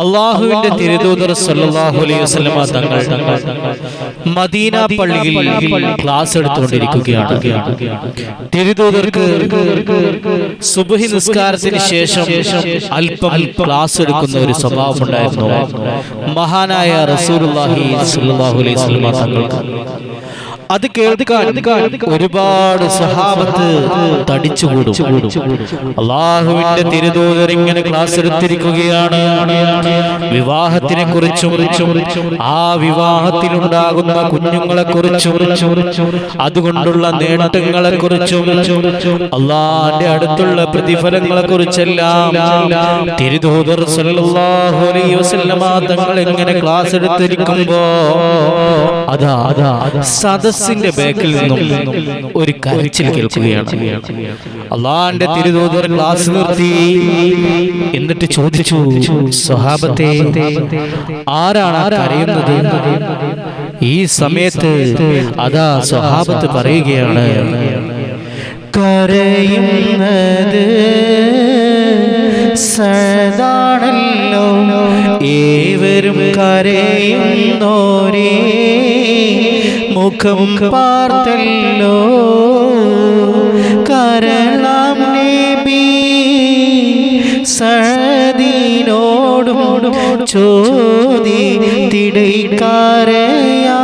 അള്ളാഹുവിന്റെ തിരുദൂതർ അലൈഹി തങ്ങൾ മദീന പള്ളിയിൽ ക്ലാസ് എടുത്തുകൊണ്ടിരിക്കുകയാണ്. തിരുദൂതർക്ക് സുബഹി നിസ്കാരത്തിന് ശേഷം അല്പം ക്ലാസ് എടുക്കുന്ന ഒരു സ്വഭാവം ഉണ്ടായിരുന്നു. മഹാനായ റസൂലുള്ളാഹി സ്വല്ലല്ലാഹു അലൈഹി വസല്ലമ തങ്ങൾക്ക്. അത് കേൾക്കാൻ ഒരുപാട് സഹാബത്ത് തടിച്ചുകൂടും. അള്ളാഹുവിന്റെ തിരുദൂതർ ഇങ്ങനെ ക്ലാസ് എടുത്തിരിക്കുകയാണ്. വിവാഹത്തിനെ കുറിച്ചും ആ വിവാഹത്തിലുണ്ടാകുന്ന കുഞ്ഞുങ്ങളെ കുറിച്ചും അതുകൊണ്ടുള്ള നേട്ടങ്ങളെ കുറിച്ചും അള്ളാന്റെ അടുത്തുള്ള പ്രതിഫലങ്ങളെ കുറിച്ചെല്ലാം തിരുദൂതർ വസല്ലമ തങ്ങൾ എങ്ങനെ ക്ലാസ് എടുത്തിരിക്കുമ്പോ അതാ അതാ സദസ്സിന്റെ ബാക്കിൽ നിന്നും ഒരു കരച്ചിൽ കേൾക്കുകയാണ്. അള്ളാന്റെ തിരുതോതർ ക്ലാസ് നിർത്തി. എന്നിട്ട് ചോദിച്ചു സ്വഹാബത്തെ ആരാണ് കരയുന്നത്? ഈ സമയത്ത് അതാ സ്വഹാബത്ത് പറയുകയാണ്. കരയുന്നത് മുഖം പാർത്തല്ലോ. കരണം നബി സദീനോടും ചോദി തിടക്കാരയാ.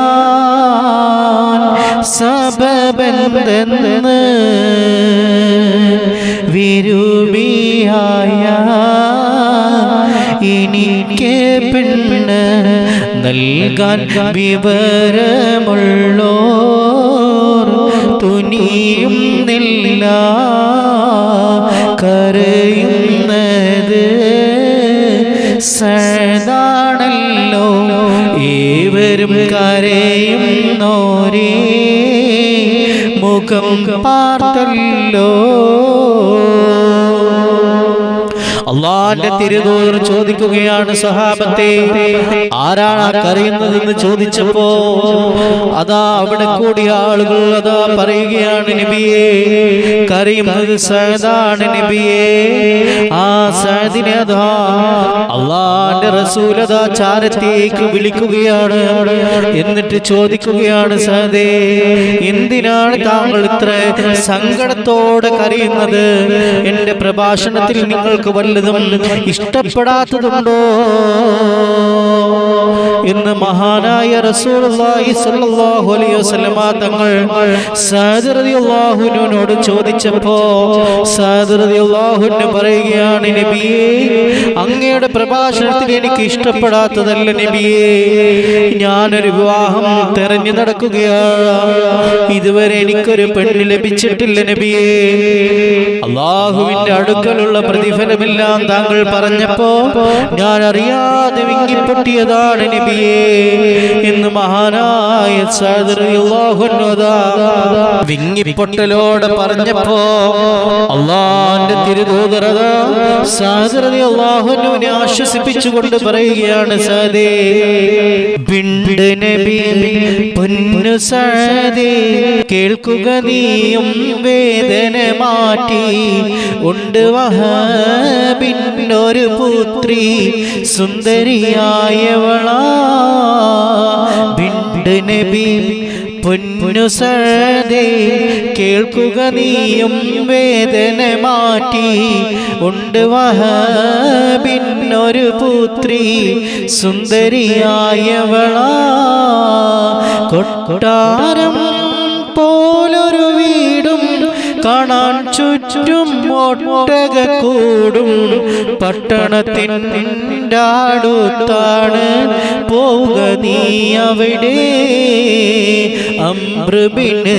സബബന്തെന്ന് നൽകാൻ വിവരമുള്ളോ തുനിയും നില്ല കരയുന്നത് സദാണല്ലോ ഏവരും കരയുന്നോരേ മുഖം പാർത്തല്ലോ. അള്ളാന്റെ തിരുതൂർ ചോദിക്കുകയാണ് സഹാബത്തെ ആരാണ് ആ കരയുന്നതെന്ന് ചോദിച്ചപ്പോ അതാ അവിടെ കൂടിയ ആളുകൾ അതാ പറയുകയാണ് നബിയെ കരയുന്നത് സഹദാണ് നബിയെ. ആ സഹദിനെ അതാ അള്ളാന്റെ റസൂലതാ ചാരത്തേക്ക് വിളിക്കുകയാണ് എന്നിട്ട് ചോദിക്കുകയാണ് സഹദേ എന്തിനാണ് താങ്കൾ ഇത്ര സങ്കടത്തോടെ കരയുന്നത്? എന്റെ പ്രഭാഷണത്തിൽ നിങ്ങൾക്ക് വല്ലതും ഇഷ്ടപ്പെടാത്തതുണ്ടോ? എന്ന് മഹാനായ തങ്ങൾ സഅദ് റളിയല്ലാഹുവിനോട് ചോദിച്ചപ്പോ സഅദ് റളിയല്ലാഹുവിന് പറയുകയാണ് നബിയേ അങ്ങയുടെ പ്രഭാഷണത്തിൽ എനിക്ക് ഇഷ്ടപ്പെടാത്തതല്ല നബിയേ. ഞാനൊരു വിവാഹം തെരഞ്ഞു നടക്കുകയാണ്. ഇതുവരെ എനിക്കൊരു പെണ്ണ് ലഭിച്ചിട്ടില്ല നബിയേ. അള്ളാഹുവിന്റെ അടുക്കലുള്ള പ്രതിഫലമെല്ലാം താങ്കൾ പറഞ്ഞപ്പോ ഞാൻ അറിയാതെ വിങ്ങിപ്പൊട്ടിയതാണ് നബിയേ എന്ന് മഹാനായ വിങ്ങിപ്പൊട്ടലോടെ പറഞ്ഞപ്പോ അള്ളാന്റെ തിരുദൂതറത സാദറതി അള്ളാഹുനുവിനെ ആശ്വസിപ്പിച്ചുകൊണ്ട് പറയുകയാണ് സാദേ ബിണ്ട് നബി പൊന്നു സാദേ കേൾക്കുക നീയും വേദന മാറ്റി ഉണ്ട് വഹബിന്നൊരു പുത്രി സുന്ദരിയായവളാ. ബിണ്ട് നബി പൊന്നു കേൾക്കുക നീയും വേദന മാറ്റി. ഉണ്ട് വഹബിന്നൊരു പുത്രി സുന്ദരിയായവളാ. കൊട്ടാരം പോലൊരു വീടും കാണാൻ ചുറ്റും ഒട്ടകക്കൂടും പട്ടണത്തിന്റെ അടുത്താണ് പോവുക നീ അവിടെ. അമൃപിന്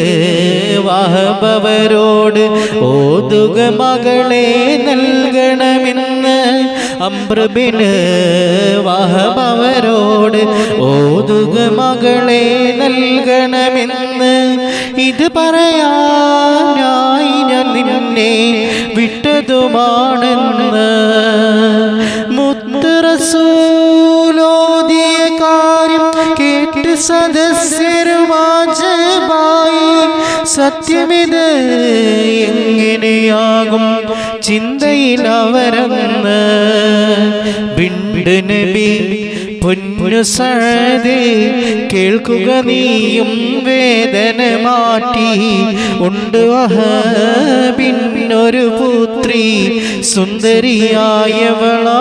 വാഹവരോട് ഓതുക മകളെ നൽകണമെന്ന്. അമൃപിന് വാഹവരോട് ഓതുക മകളെ നൽകണമെന്ന്. ഇത് പറയാനായി വിട്ടതുമാണെന്ന് മുത്തറസൂലോദിയ കാര്യം കേട്ട് സദസ്യരുമാജബായി സത്യമിത് എങ്ങനെയാകും ചിന്തയിൽ അവരെന്ന് ബിണ്ട് നബി പൊന്നു കേൾക്കുക നീയും വേദന മാറ്റി. ഉണ്ട് പിന്നൊരു പുത്രി സുന്ദരിയായവളാ.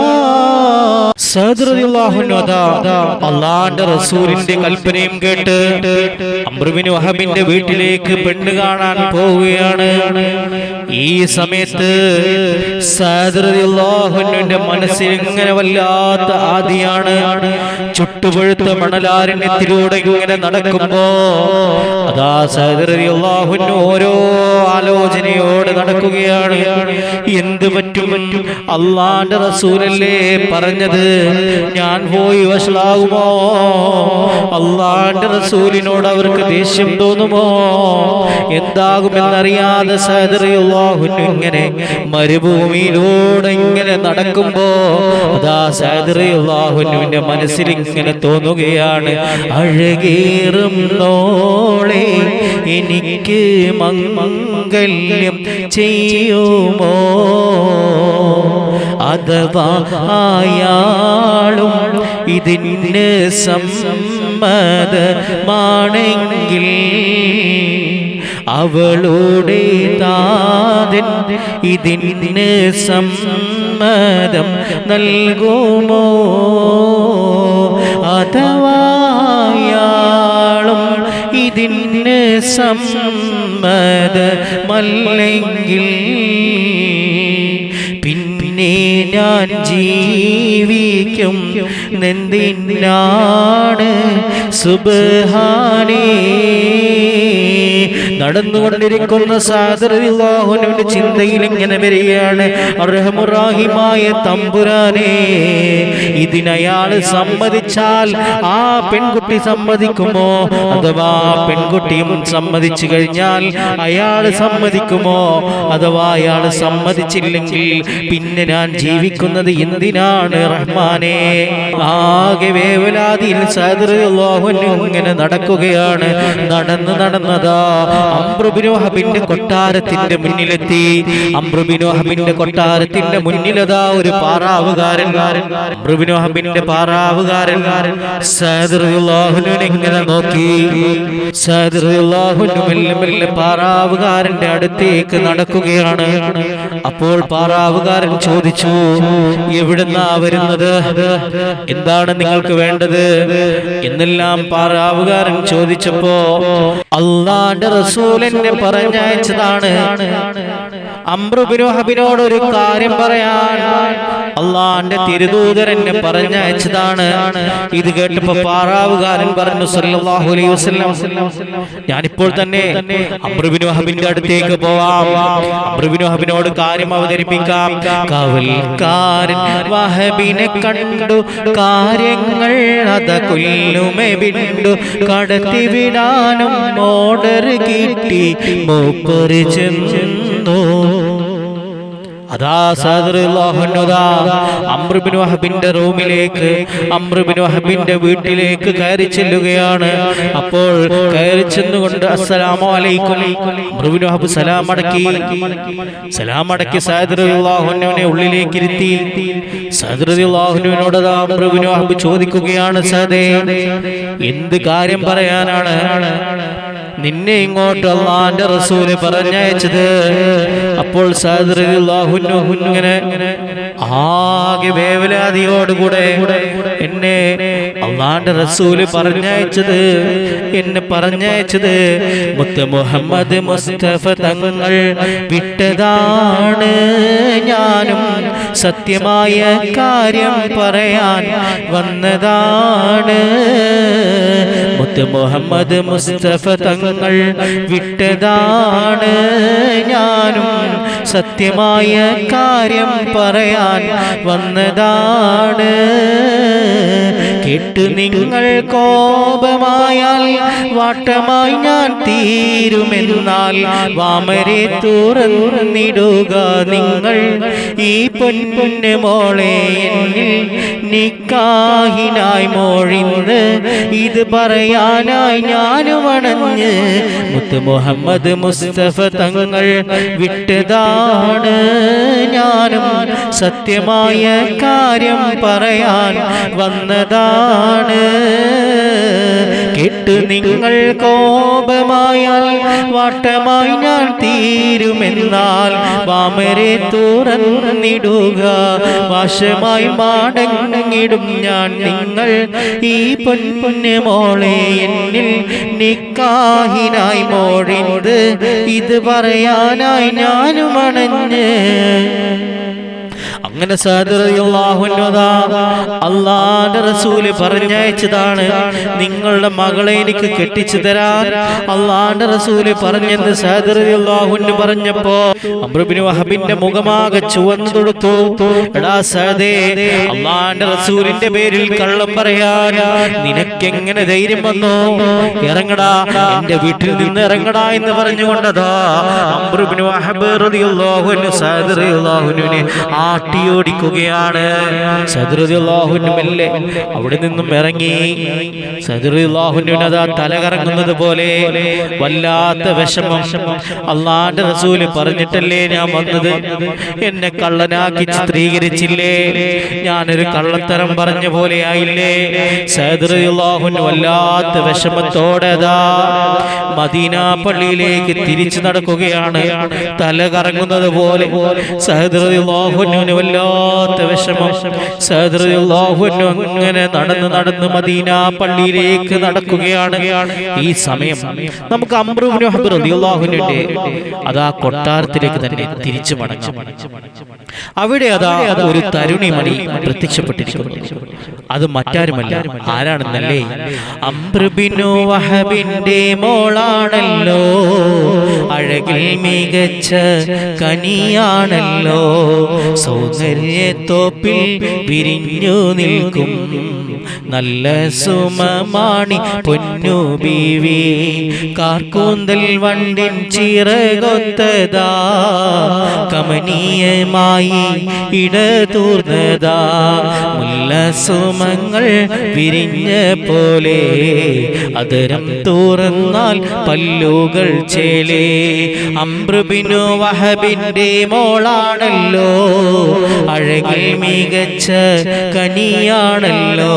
റസൂലിന്റെ കൽപ്പനയും കേട്ട് അമ്രുബിന് വഹബിന്റെ വീട്ടിലേക്ക് പെണ്ണ് കാണാൻ പോവുകയാണ്. ഈ സമയത്ത് സാദറിന്റെ മനസ്സിൽ ഇങ്ങനെ വല്ലാത്ത ആദിയാണ്. ചുട്ടുപഴുത്ത മണലാരണ്യത്തിലൂടെ ഇങ്ങനെ നടക്കുമ്പോ അതാ സാദറിയാഹുന് ഓരോ ആലോചനയോട് നടക്കുകയാണ്. എന്ത് പറ്റും? അള്ളാന്റെ റസൂലല്ലേ പറഞ്ഞത്? ഞാൻ പോയി വഷളാകുമോ? അള്ളാന്റെ റസൂലിനോട് അവർക്ക് ദേഷ്യം തോന്നുമോ? എന്താകുമെന്നറിയാതെ സഹദറിയുള്ളാഹുന് ഇങ്ങനെ മരുഭൂമിയിലൂടെ ഇങ്ങനെ നടക്കുമ്പോ അതാ സഹദറിയുള്ളാഹുനുവിന്റെ മനസ്സിൽ ഇങ്ങനെ തോന്നുകയാണ്. അഴകേറും നോളെ എനിക്ക് മംഗല്യം ചെയ്യുമോ? അഥവാ ആയാളും ഇതിന് സമ്മതമാണെങ്കിൽ അവളുടെ താതൻ ഇതിന് സമ്മതം നൽകുമോ? അഥവായാളും ഇതിന് സമ്മതമല്ലെങ്കിൽ പിന്നെ ഞാൻ ജീവിക്കും. നെന്തിനാണ് സുബഹാനേ. നടന്നുകൊണ്ടിരിക്കുന്ന സാദറിന്റെ ചിന്തയിൽ ഇങ്ങനെ വരികയാണ്. അർഹമുറാഹിമായ തമ്പുരാനെ ഇതിനയാൾ സമ്മതിച്ചാൽ ആ പെൺകുട്ടി സമ്മതിക്കുമോ? അഥവാ പെൺകുട്ടിയും സമ്മതിച്ചു കഴിഞ്ഞാൽ അയാൾ സമ്മതിക്കുമോ? അഥവാ അയാൾ സമ്മതിച്ചില്ലെങ്കിൽ പിന്നെ ഞാൻ ജീവിക്കുന്നത് എന്തിനാണ് റഹ്മാനെ? ആകെ വേവലാതിയിൽ സാദറിയാഹുനു ഇങ്ങനെ നടക്കുകയാണ്. നടന്ന് നടന്നതാ അംബ്രുബിനോഹബിന്റെ കൊട്ടാരത്തിന്റെ മുന്നിലെത്തി. അംബ്രുബിനോഹബിന്റെ കൊട്ടാരത്തിന്റെ മുന്നിലതാ ഒരു പാറാവുകാരൻ. അംബ്രുബിനോഹബിന്റെ പാറാവുകാരൻ ഇങ്ങനെ നോക്കി. മെല്ലെ മെല്ലെ പാറാവുകാരന്റെ അടുത്തേക്ക് നടക്കുകയാണ്. അപ്പോൾ പാറാവുകാരൻ ചോദിച്ചു എവിടുന്നാ വരുന്നത്? എന്താണ് നിങ്ങൾക്ക് വേണ്ടത്? എന്നെല്ലാം പാറാവുകാരൻ ചോദിച്ചപ്പോ അള്ളാന്റെ റസൂൽ എന്നെ പറഞ്ഞയച്ചതാണ് അമ്രുബിനു ഹബിനോട് ഒരു കാര്യം പറയാൻ. അള്ളാന്റെ തിരുദൂതർ എന്നെ പറഞ്ഞയച്ചതാണ്. ഇത് കേട്ടപ്പോ പാറാവുകാരൻ പറഞ്ഞു സല്ലല്ലാഹു അലൈഹി വസല്ലം ഞാനിപ്പോൾ തന്നെ അമ്രുബിനോഹബിന്റെ അടുത്തേക്ക് പോവാം. അമ്രുബിനോഹബിനോട് കാര്യം അവതരിപ്പിക്കാം. കവൽക്കാരൻ വഹബിനെ കണ്ടു കാര്യങ്ങൾ അത കൊല്ലുമേ വിണ്ടു. കടത്തി വിടാനും ഓർഡർ കിട്ടി മൂപ്പറി ചെന്നു. അതാ റൂമിലേക്ക് അമ്രുബിൻ വീട്ടിലേക്ക് കയറി ചെല്ലുകയാണ്. അപ്പോൾ കയറി ചെന്നുകൊണ്ട് അലൈക്കും. സലാം അടക്കി സലാം അടക്കി ഉള്ളിലേക്ക് ഇരുത്തി. സദറുല്ലാഹുവിനോട് അമ്രുബിൻ ചോദിക്കുകയാണ് സാദേ എന്ത് കാര്യം പറയാനാണ്? നിന്നെ ഇങ്ങോട്ട് അള്ളാന്റെ റസൂൽ പറഞ്ഞയച്ചത്. അപ്പോൾ ഇങ്ങനെ ആകെ വേവലാതിയോടുകൂടെ എന്നെ അള്ളാന്റെ റസൂൽ പറഞ്ഞയച്ചത് എന്നെ പറഞ്ഞയച്ചത് മുത്ത മുഹമ്മദ് മുസ്തഫ തങ്ങൾ വിട്ടതാണ്. ഞാനും സത്യമായ കാര്യം പറയാൻ വന്നതാണ്. മുത്ത് മുഹമ്മദ് മുസ്തഫ തങ്ങൾ വിട്ടതാണ്. ഞാനും സത്യമായ കാര്യം പറയാൻ വന്നതാണ്. കേട്ട് നിങ്ങൾ കോപമായാൽ വാട്ടമായി ഞാൻ തീരുമെന്നാൽ വാമരെ തുറന്നിടുക നിങ്ങൾ. ഈ പൊന്നു മോളെ നിക്കാഹിനായി മോഴിന്ന് ഇത് പറയാനായി ഞാനും അണഞ്ഞ് മുത്ത് മുഹമ്മദ് മുസ്തഫ തങ്ങൾ വിട്ടതാണ് ഞാനും സത്യമായ കാര്യം പറയാൻ വന്നതാണ് കേട്ട് നിങ്ങൾ കോപമായാൽ വാട്ടമായി ഞാൻ തീരുമെന്നാൽ വാമരെ തുറന്നിടുക. വാശമായി മാടങ്ങിടും ഞാൻ നിങ്ങൾ. ഈ പൊൻപുണ്യ മോളെ എന്നിൽ നിക്കാഹിനായി മോഴിന്ത്. ഇത് പറയാനായി ഞാനും അണഞ്ഞ് അങ്ങനെ അള്ളാന്റെ റസൂൽ പറഞ്ഞയച്ചതാണ്. നിങ്ങളുടെ മകളെ എനിക്ക് കെട്ടിച്ചു തരാൻ അള്ളാന്റെ റസൂൽ പറഞ്ഞെന്ന് സഹദറിയാഹുന് പറഞ്ഞപ്പോ അമ്രുബിന് വഹബിന്റെ മുഖമാകെ ചുവന്നു കൊടുത്തു എടാ അള്ളാന്റെ റസൂലിന്റെ പേരിൽ കള്ളം പറയാൻ നിനക്കെങ്ങനെ ധൈര്യം വന്നു? ഇറങ്ങടാ എന്റെ വീട്ടിൽ നിന്ന് ഇറങ്ങടാ എന്ന് പറഞ്ഞുകൊണ്ടതാ അമ്രുബിന് വഹബ് സാദറിയാഹുവിനെ ആട്ടിയോടിക്കുകയാണ് സദറുദ്ദാഹുവിന് മെല്ലെ അവിടെ നിന്നും ഇറങ്ങി. തലകറങ്ങുന്നത് പോലെ വല്ലാത്ത വിഷമം. അള്ളാന്റെ റസൂൽ പറഞ്ഞിട്ടല്ലേ ഞാൻ വന്നത്? എന്നെ കള്ളനാക്കി ചിത്രീകരിച്ചില്ലേ? ഞാനൊരു കള്ളത്തരം പറഞ്ഞ പോലെ ആയില്ലേ? സദറുദ്ദാഹുവിന് വല്ലാത്ത വിഷമത്തോടെ മദീന പള്ളിയിലേക്ക് തിരിച്ചു നടക്കുകയാണ്. തല കറങ്ങുന്നത് പോലെ സഹദ്രഹുവിന് വല്ലാത്ത വിഷമം. അങ്ങനെ നടന്ന് നടന്ന് മദീന പള്ളിയിലേക്ക് നടക്കുകയാണ്. ഈ സമയം നമുക്ക് അമ്രുവിനുഹബിന്റെ അതാ കൊട്ടാരത്തിലേക്ക് തന്നെ തിരിച്ചു മടങ്ങാം. അവിടെ അതാ ഒരു തരുണിമണി പ്രത്യക്ഷപ്പെട്ടിരിക്കുന്നു. അത് മറ്റാരുമല്ല ആരാണെന്നല്ലേ? അമ്രുബിനു വഹബിന്റെ മോളാണല്ലോ. അഴകിൽ മികച്ച കനിയാണല്ലോ. സൗന്ദര്യത്തോപ്പിൽ പിരിഞ്ഞു നിൽക്കും. നല്ല സുമമാണി പൊന്നു ബീവി കാർക്കൂന്തൽ വണ്ടിൻ ചിറകൊത്തതാ കമനീയമായി ഇടതൂർന്നതാ മുല്ല സുമങ്ങൾ വിരിഞ്ഞ പോലെ അതരം തുറന്നാൽ പല്ലുകൾ ചേലേ അമ്പ്രുബിനു വഹബിന്റെ മോളാണല്ലോ അഴകിൽ മികച്ച കനിയാണല്ലോ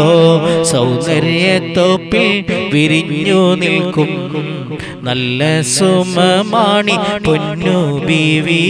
സൗന്ദര്യത്തോപ്പിൽ വിരിഞ്ഞു നിൽക്കും. നല്ല സുമമാണി പൊന്നു ബീവി.